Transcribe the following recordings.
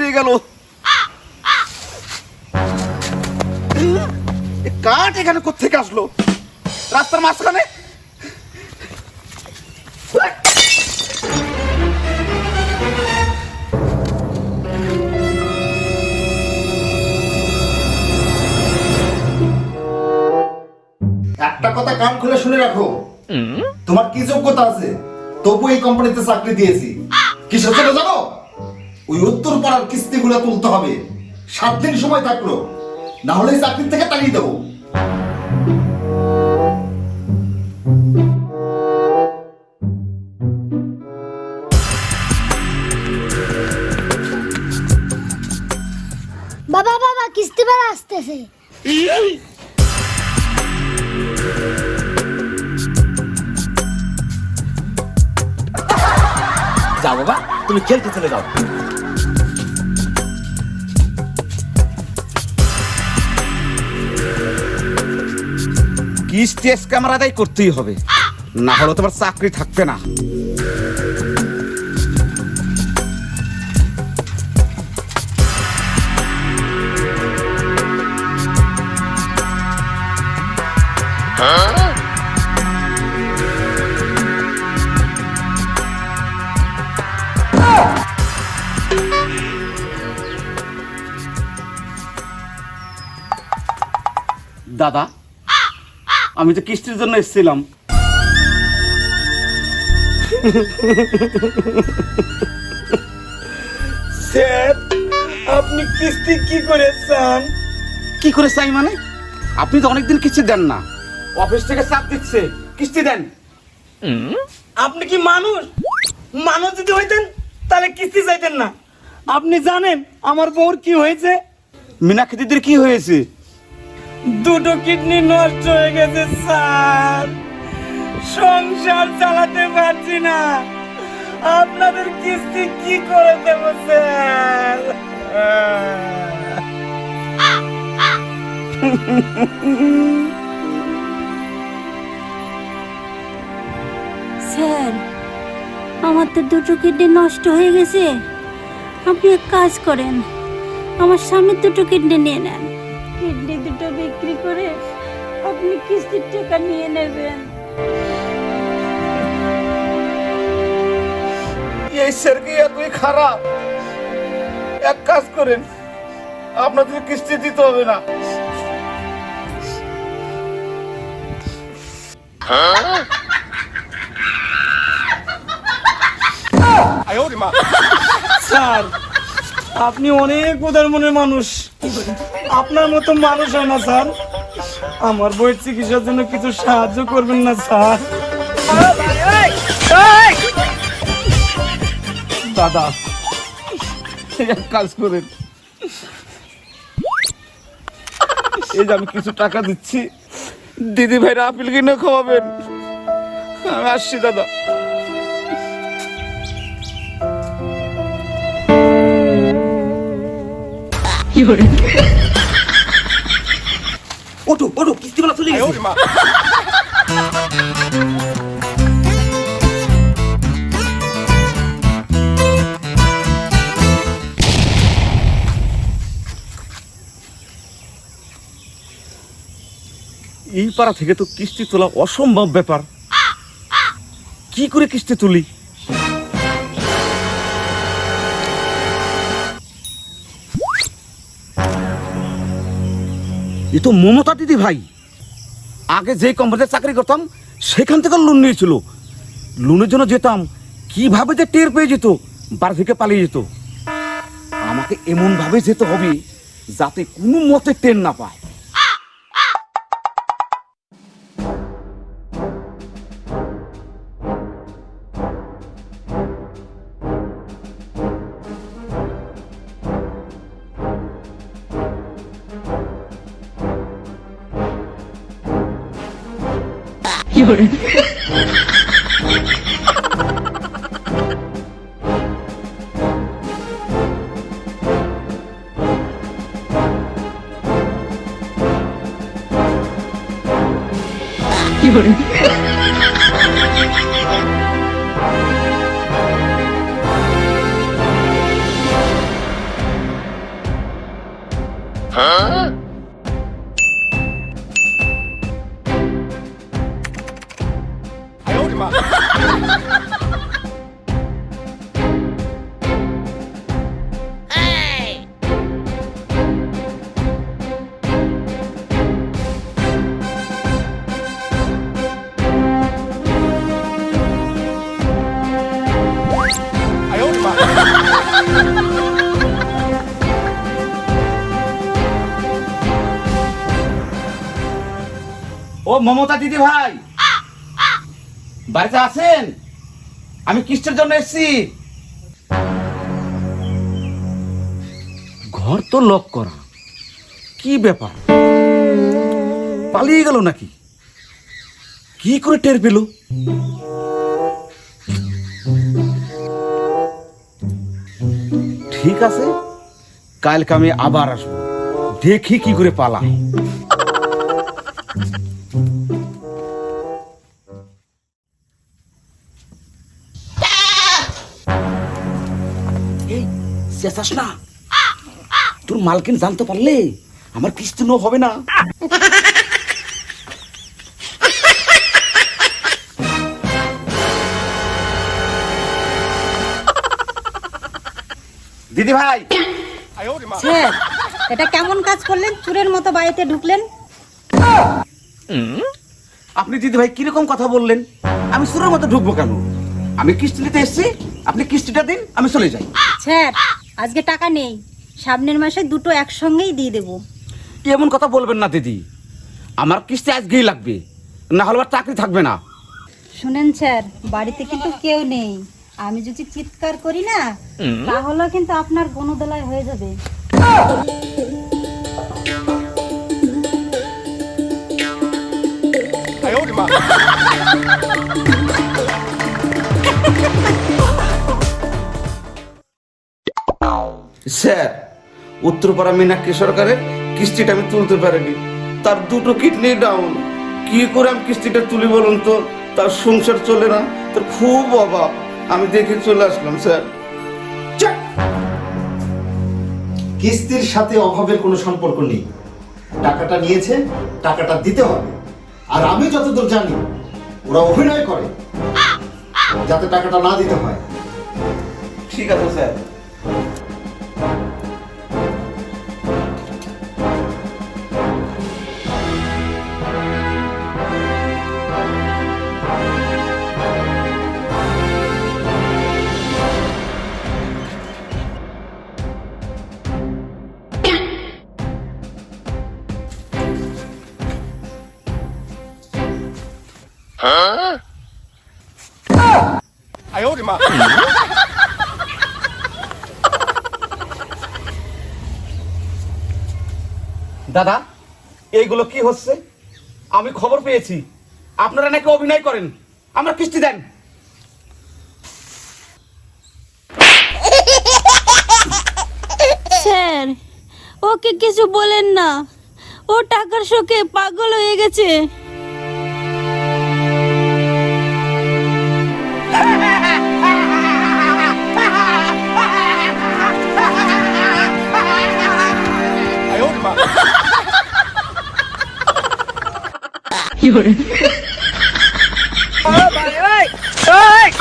ছিঁড়ে গেল। কাঠ এখানে কোথেকে আসলো? রাস্তার মাঝখানে? একটা কথা কান খুলে শুনে রাখো। তোমার কি যোগ্যতা আছে? তবু এই কোম্পানিতে চাকরি দিয়েছি। কি সত্যি জানো? ওই উত্তর পাড়ার কিস্তিগুলো তুলতে হবে। সাত দিন সময় থাকল। না হলে চাকরির চাকরি থেকে তাড়িয়ে দেবো। যাও বাবা, তুমি খেলতে চলে যাও। কি স্টেজ ক্যামেরাটাই করতেই হবে। না হলে তোমার চাকরি থাকবে না। দাদা আমি তো কিস্তির জন্য এসেছিলাম। স্যার আপনি কিস্তি কি করে চান? কি করে চাই মানে? আপনি তো অনেকদিন কিস্তি দেন না। অফিস থেকে চাপ দিচ্ছে। কিস্তি দেন। আপনি কি মানুষ? মানুষ যদি হইতেন তাহলে কিস্তি চাইতেন না। আপনি জানেন আমার বউর কি হয়েছে? মিনাক্ষী দিদির কি হয়েছে? দুটো কিডনি নষ্ট হয়ে গেছে, স্যার। সংসার চালাতে পারছি না। আপনাদের কিস্তি কি করে দেব, স্যার? স্যার, আমার তো দুটো কিডনি নষ্ট হয়ে গেছে। আপনি এক কাজ করেন। আমার স্বামীর দুটো কিডনি নিয়ে নেন। কিডনি দুটো বিক্রি করে আপনি কিস্তির টাকা নিয়ে নেবেন। এই স্যার এতই খারাপ। এক কাজ করেন আপনাদের কিস্তি দিতে হবে না। স্যার আপনি অনেক উদার মনের মানুষ। আপনার মতো মানুষ হয় না, স্যার। আমার বইয়ের চিকিৎসার জন্য কিছু সাহায্য করবেন না, স্যার। দাদা, এক কাজ করেন। এই যে আমি কিছু টাকা দিচ্ছি। দিদি ভাইরা আপেল কিনে খাওয়াবেন। আসছি, দাদা। ওঠো কিস্তিওয়ালা চলে গেছে। এই পাড়া থেকে তো কিস্তি তোলা অসম্ভব ব্যাপার। কি করে কিস্তি তুলি? এ তো মমতা দিদি ভাই। আগে যে কোম্পানিতে চাকরি করতাম, সেখান থেকে লোন নিয়েছিল। লোনের জন্য যেতাম, কীভাবে যে টের পেয়ে যেত, বাড়ি থেকে পালিয়ে যেত। আমাকে এমনভাবে যেতে হবে যাতে কোনো মতে টের না পায়। 거울. 이거를. 어? মমতা দিদি ভাই। বাড়িতে আছেন? আমি কিস্টের জন্য এসেছি। ঘর তো লক করা। কি ব্যাপার? পালিয়ে গেল নাকি? কি করে টের পেল? ঠিক আছে, কালকে আমি আবার আসব। দেখি কি করে পালায় চেঁচাস না। তোর মালকিন জানতে পারলে আমার কিস্তি নো হবে না। দিদি ভাই। স্যার এটা কেমন কাজ করলেন? চুরের মতো বাড়িতে ঢুকলেন? আপনি দিদি ভাই কীরকম কথা বললেন? আমি সুরের মতো ঢুকবো কেন? আমি কিস্তি নিতে এসেছি আপনি কিস্তিটা দিন আমি চলে যাই। স্যার আজকে টাকা নেই। সামনের মাসে দুটো একসঙ্গেই দিয়ে দেবো। এমন কথা বলবেন না দিদি? আমার কিস্তি আজকেই লাগবে। না হলে আর চাকরি থাকবে না। শুনেন স্যার বাড়িতে কিন্তু কেউ নেই। আমি যদি চিৎকার করি না তাহলে কিন্তু আপনার গণদলায় হয়ে যাবে। স্যার উত্তরপাড়া মীনাক্ষী সরকারের কিস্তিটা আমি তুলতে পারিনি। তার দুটো কিডনি ডাউন কি করে আমি কিস্তিটা তুলি বলুন তো? তার সংসার চলে না। তার খুব অভাব। আমি দেখে চলে আসলাম স্যার! কিস্তির সাথে অভাবের কোনো সম্পর্ক নেই। টাকাটা নিয়েছে টাকাটা দিতে হবে। আর আমি যতদূর জানি ওরা অভিনয় করে যাতে টাকাটা না দিতে হয়। ঠিক আছে স্যার। দাদা এইগুলো কি হচ্ছে? আমি খবর পেয়েছি। আপনারা নাকি অভিনয় করেন? আমার কিস্তি দেন। স্যার ওকে কিছু বলেন না। ও টাকার শোকে পাগল হয়ে গেছে।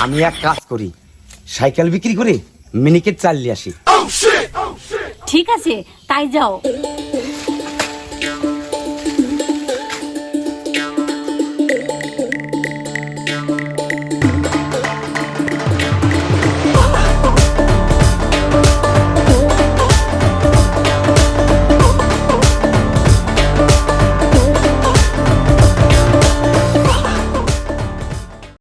আমি এক কাজ করি সাইকেল বিক্রি করে মিনিকেট চালিয়ে আসি। ঠিক আছে তাই যাও।